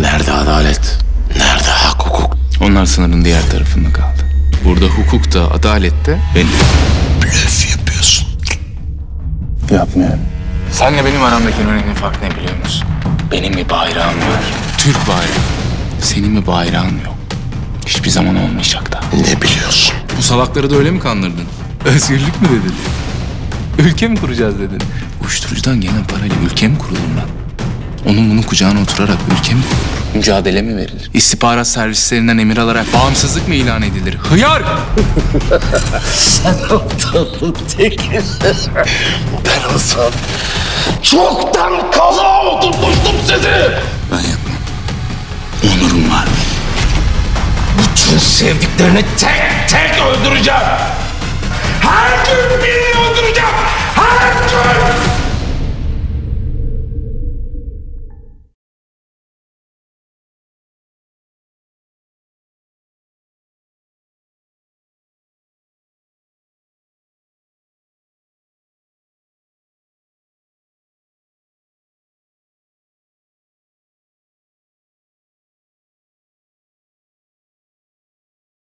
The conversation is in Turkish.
Nerede adalet? Nerede hak hukuk? Onlar sınırın diğer tarafında kaldı. Burada hukuk da adalet de benim. Blöf yapıyorsun. Yapmıyorum. Senle benim aramdaki en önemli fark ne biliyor musun? Benim bir bayrağım var. Türk bayrağı. Senin bir bayrağın yok. Hiçbir zaman olmayacak da. Ne biliyorsun? Bu salakları da öyle mi kandırdın? Özgürlük mü dedin? Ülke mi kuracağız dedin? Uyuşturucudan gelen parayla ülke mi kurulur lan? Onun bunun kucağına oturarak ülke mi? Mücadele mi verilir? İstihbarat servislerinden emir alarak bağımsızlık mı ilan edilir? Hıyar! Aptalın tekisin. Ben olsam çoktan kaza oturmuştum sizi. Ben yapmam. Onurum var. Bütün sevdiklerini tek tek öldüreceğim.